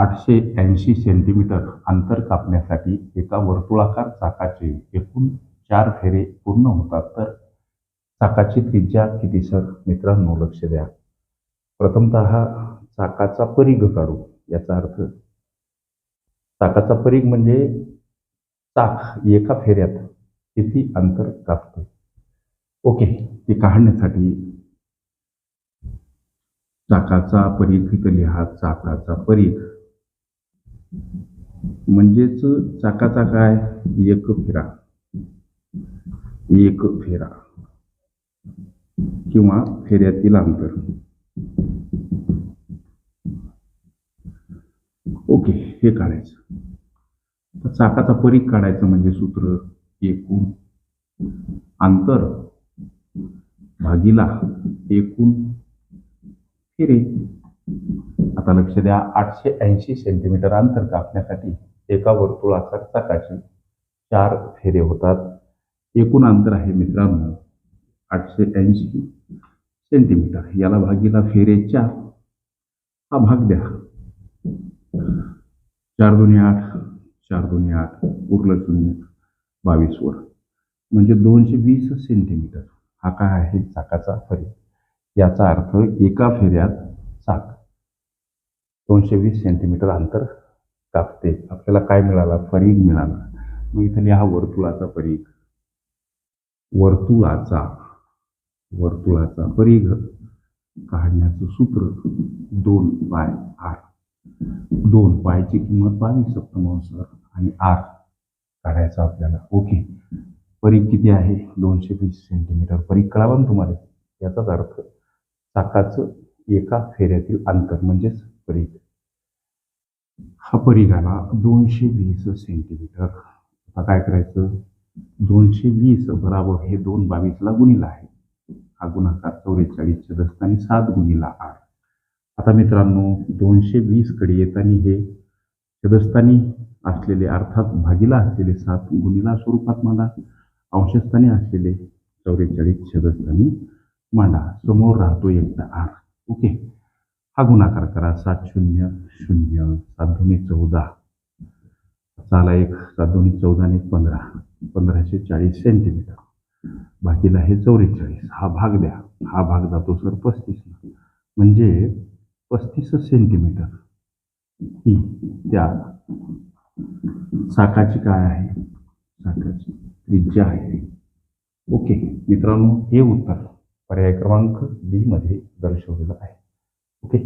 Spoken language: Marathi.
आठशे ऐंशी सेंटीमीटर अंतर कापण्यासाठी एका वर्तुळाकार चाकाचे एकूण चार फेरे पूर्ण होतात. तर चाकाची त्रिज्या किती सर? मित्रांनो लक्ष द्या. प्रथमतः चाकाचा परिघ काढू. याचा अर्थ चाकाचा परिघ म्हणजे चाक एका फेऱ्यात किती अंतर कापते? ओके ते काढण्यासाठी चाकाचा परिघ इथं लिहा. चाकाचा परिघ. म्हणजेच चाकाचा काय? एक फेरा. एक फेरा. किंवा फेऱ्यातील अंतर. ओके हे काढायचं. तर चाकाचा परीख काढायचं म्हणजे सूत्र एकूण अंतर भागीला एकूण फेरे. आता लक्ष द्या आठशे ऐंशी सेंटीमीटर अंतर कापण्यासाठी एका वर्तुळाचा चाकाचे चार फेरे होतात. एकूण अंतर आहे मित्रांनो आठशे ऐंशी सेंटीमीटर याला भागीला फेरे चार. हा भाग द्या. चार दोन्ही आठ चार दोन्ही आठ उरलं शून्य बावीसवर म्हणजे दोनशे वीस सेंटीमीटर हा काय आहे? चाकाचा फरी याचा अर्थ एका फेऱ्यात चाक. दोनशे वीस सेंटीमीटर अंतर कापते. आपल्याला काय मिळाला? परीघ मिळाला. मग इथं लिहा वर्तुळाचा परीघ. वर्तुळाचा. वर्तुळाचा परीघ काढण्याचं सूत्र दोन बाय आर. दोन पायची किंमत बावीस सप्तमांसर आणि आर काढायचा आपल्याला. ओके. परीघ किती आहे? दोनशे वीस सेंटीमीटर परीघ कळावा ना तुम्हाला? याचाच अर्थ चाकाचं एका फेऱ्यातील अंतर म्हणजेच परीघ. हा परीघ आला दोनशे वीस सेंटीमीटर आता काय करायचं? दोनशे वीस बराबर हे दोन बावीसला गुणिला आहे. हा गुणाकार चौवेचाळीसच्या दस्तानी सात गुणिला आठ. आता मित्रांनो दोनशे वीसकडे येताना हे चदस्थानी असलेले अर्थात भागीला असलेले सात गुणिला स्वरूपात मांडा. अंशस्थानी असलेले चौवेचाळीस छदस्थानी मांडा. समोर राहतो एकदा आर ओके? हा गुणाकार करा. सात शून्य शून्य सात दोन्ही चौदा. चाला एक सात दोन्ही चौदा आणि पंधरा. पंधराशे चाळीस सेंटीमीटर बाकीला हे चौवेचाळीस. हा भाग द्या. हा भाग जातो सर पस्तीस म्हणजे पस्तीस सेंटीमीटर ही त्या साकाची काय आहे? साकाची त्रिज्या आहे. ओके. मित्रांनो हे उत्तर पर्याय क्रमांक बी मध्ये दर्शवलेलं आहे. ओके